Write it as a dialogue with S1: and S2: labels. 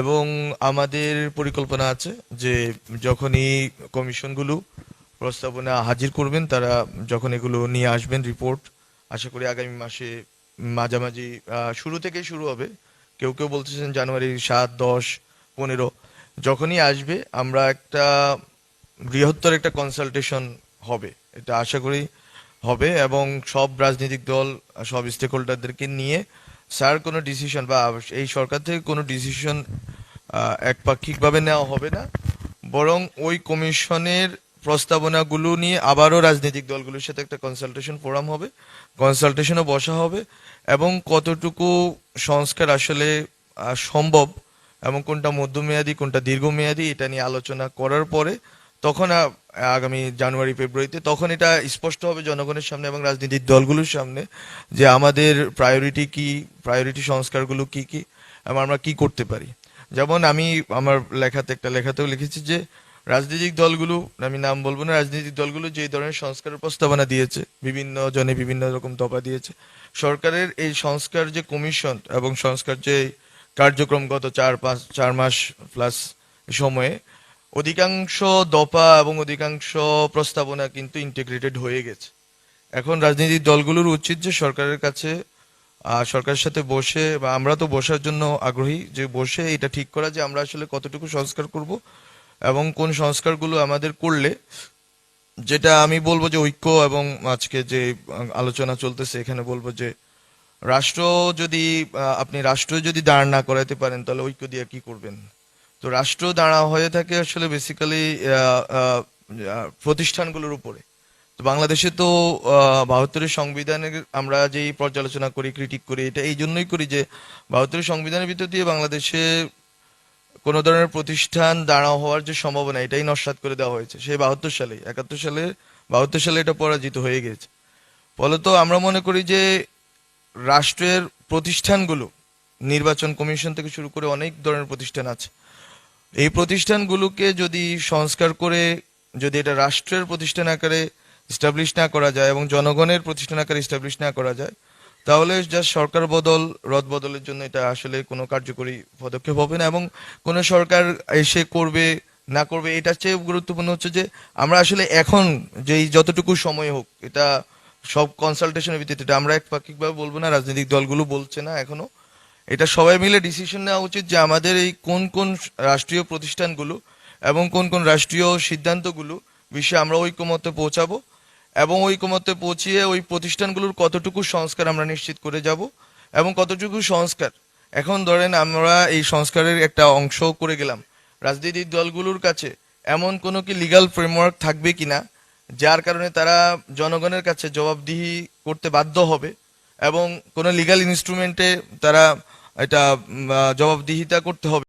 S1: এবং আমাদের পরিকল্পনা আছে যে যখনই কমিশনগুলো প্রস্তাবনা হাজির করবেন, তারা যখন এগুলো নিয়ে আসবেন রিপোর্ট আশা করি আগামী মাসে মাঝামাঝি শুরু থেকেই শুরু হবে। কেউ কেউ বলতেছেন জানুয়ারি সাত, দশ, পনেরো। যখনই আসবে, আমরা একটা বৃহত্তর একটা কনসালটেশন হবে। এটা আশা করি হবে এবং সব রাজনৈতিক দল, সব স্টেক হোল্ডারদেরকে নিয়ে স্যার, কোনো ডিসিশন বা এই সরকার থেকে কোনো ডিসিশন একপাক্ষিকভাবে নেওয়া হবে না। বরং ওই কমিশনের প্রস্তাবনাগুলো নিয়ে আবারও রাজনৈতিক দলগুলোর সাথে একটা কনসালটেশন ফোরাম হবে। কনসালটেশনও বসা হবে এবং কতটুকু সংস্কার আসলে সম্ভব এবং কোনটা মধ্যমেয়াদী, কোনটা দীর্ঘমেয়াদী, এটা নিয়ে আলোচনা করার পরে তখন আগামী জানুয়ারি, ফেব্রুয়ারিতে, তখন এটা স্পষ্ট হবে জনগণের সামনে এবং রাজনৈতিক দলগুলোর সামনে যে আমাদের প্রায়োরিটি কি প্রায়োরিটি সংস্কারগুলো কি কি, এবং আমরা কি করতে পারি। যেমন আমি আমার লেখাতে একটা লেখাতেও লিখেছি যে, রাজনৈতিক দলগুলো, আমি নাম বলব না, রাজনৈতিক দলগুলো যে ধরনের সংস্কারের প্রস্তাবনা দিয়েছে, বিভিন্ন জনে বিভিন্ন রকম দফা দিয়েছে, সরকারের এই সংস্কার যে কমিশন এবং সংস্কার যে কার্যক্রম গত চার পাঁচ, চার মাস প্লাস সময়ে অধিকাংশ দফা এবং অধিকাংশ প্রস্তাবনা কিন্তু ইন্টিগ্রেটেড হয়ে গেছে। এখন রাজনৈতিক দলগুলোর উচিত যে সরকারের কাছে সরকারের সাথে বসে বা আমরা তো বসার জন্য আগ্রহী যে বসে এটা ঠিক করা যে আমরা আসলে কতটুকু সংস্কার করব এবং কোন সংস্কারগুলো আমাদের করলে, যেটা আমি বলব যে ঐক্য এবং আজকে যে আলোচনা চলতেছে এখানে বলব যে রাষ্ট্র যদি আপনি রাষ্ট্র যদি দাঁড় না করাতে পারেন তাহলে ঐক্য দিয়ে কি করবেন? তো রাষ্ট্র দাঁড়া হয়ে থাকে আসলে বেসিক্যালি প্রতিষ্ঠানগুলোর উপরে। তো বাংলাদেশে তো বাহাত্তরের সংবিধানের আমরা যেই পর্যালোচনা করি ক্রিটিক করি, এটা এই জন্যই করি যে বাহাত্তরের সংবিধানের ভিতর দিয়ে বাংলাদেশে কোনো ধরনের প্রতিষ্ঠান দাঁড়া হওয়ার যে সম্ভাবনা, এটাই নস্বাত করে দেওয়া হয়েছে। সেই বাহাত্তর সালে, একাত্তর সালে, বাহাত্তর সালে এটা পরাজিত হয়ে গেছে। ফলত আমরা মনে করি যে রাষ্ট্রের প্রতিষ্ঠানগুলো, নির্বাচন কমিশন থেকে শুরু করে অনেক ধরনের প্রতিষ্ঠান আছে। এই প্রতিষ্ঠানগুলোকে যদি সংস্কার করে, যদি এটা রাষ্ট্রের প্রতিষ্ঠান আকারে স্টাবলিশ না করা যায় এবং জনগণের প্রতিষ্ঠান আকারে স্টাবলিশ না করা যায়, তাহলে জাস্ট সরকার বদল, রদ বদলের জন্য এটা আসলে কোনো কার্যকরী পদক্ষেপ হবে না এবং কোনো সরকার এসে করবে, না করবে, এটার চেয়ে গুরুত্বপূর্ণ হচ্ছে যে আমরা আসলে এখন যেই যতটুকু সময় হোক, এটা সব কনসালটেশনের ভিত্তিতে আমরা একপাক্ষিকভাবে বলব না, রাজনৈতিক দলগুলো বলছে না এখনও এটা সবাই মিলে ডিসিশন নেওয়া উচিত যে আমাদের এই কোন কোন রাষ্ট্রীয় প্রতিষ্ঠানগুলো এবং কোন কোন রাষ্ট্রীয় সিদ্ধান্তগুলো বিষয়ে আমরা ঐক্যমতে পৌঁছাবো এবং ঐক্যমতে পৌঁছিয়ে ওই প্রতিষ্ঠানগুলোর কতটুকু সংস্কার আমরা নিশ্চিত করে যাব এবং কতটুকু সংস্কার? এখন ধরেন আমরা এই সংস্কারের একটা অংশ করে গেলাম। রাজনৈতিক দলগুলোর কাছে এমন কোনো কি লিগ্যাল ফ্রেমওয়ার্ক থাকবে কিনা? যার কারণে তারা জনগণের কাছে জবাবদিহি করতে বাধ্য হবে। এবং কোনো লিগাল ইনস্ট্রুমেন্টে তারা এটা জবাবদিহিতা করতে হবে।